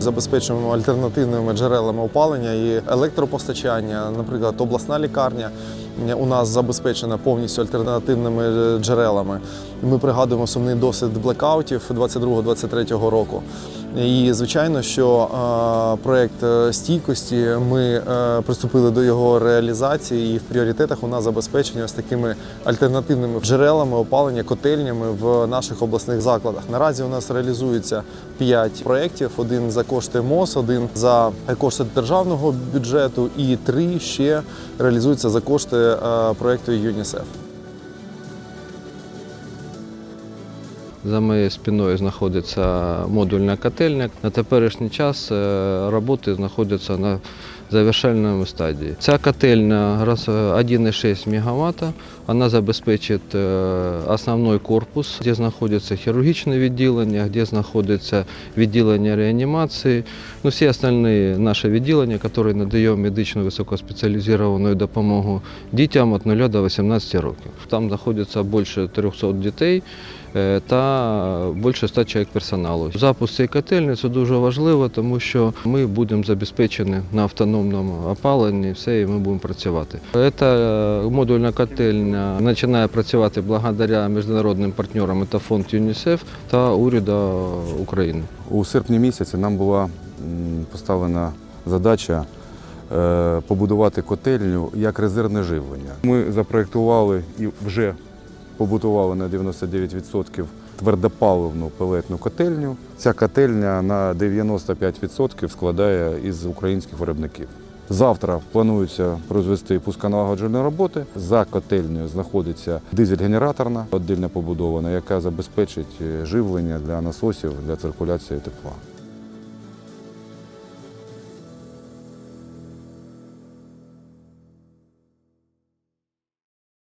Забезпечуємо альтернативними джерелами опалення і електропостачання. Наприклад, обласна лікарня у нас забезпечена повністю альтернативними джерелами. Ми пригадуємо сумний досвід блекаутів 22-23 року. І звичайно, що е, проект е, стійкості ми е, приступили до його реалізації, і в пріоритетах у нас забезпечення ось такими альтернативними джерелами опалення, котельнями в наших обласних закладах. Наразі у нас реалізується 5 проєктів: один за кошти МОЗ, один за кошти державного бюджету, і три ще реалізуються за кошти проєкту ЮНІСЕФ. За моєю спиною знаходиться модульна котельня. На теперішній час е, роботи знаходяться на завершальному стадії. Ця котельня роз- 1,6 МВт. Вона забезпечить е, основний корпус, де знаходиться хірургічне відділення, де знаходиться відділення реанімації. Ну, всі остальні наші відділення, які надаємо медичну високоспеціалізовану допомогу дітям від 0 до 18 років. Там знаходиться більше 300 дітей е, та більше 100 чоловік персоналу. Запуск цієї котельні це дуже важливо, тому що ми будемо забезпечені на автономному опаленні, все, і ми будемо працювати. Ця модульна котельня починає працювати благодаря міжнародним партнерам, це фонд ЮНІСЕФ та уряду України. У серпні місяці нам була поставлена задача е, побудувати котельню як резервне живлення. Ми запроєктували і вже побудували на 99% твердопаливну пелетну котельню. Ця котельня на 95% складає із українських виробників. Завтра планується розвести пусконалагоджувальні роботи. За котельнею знаходиться дизель-генераторна, віддільно побудована, яка забезпечить живлення для насосів для циркуляції тепла.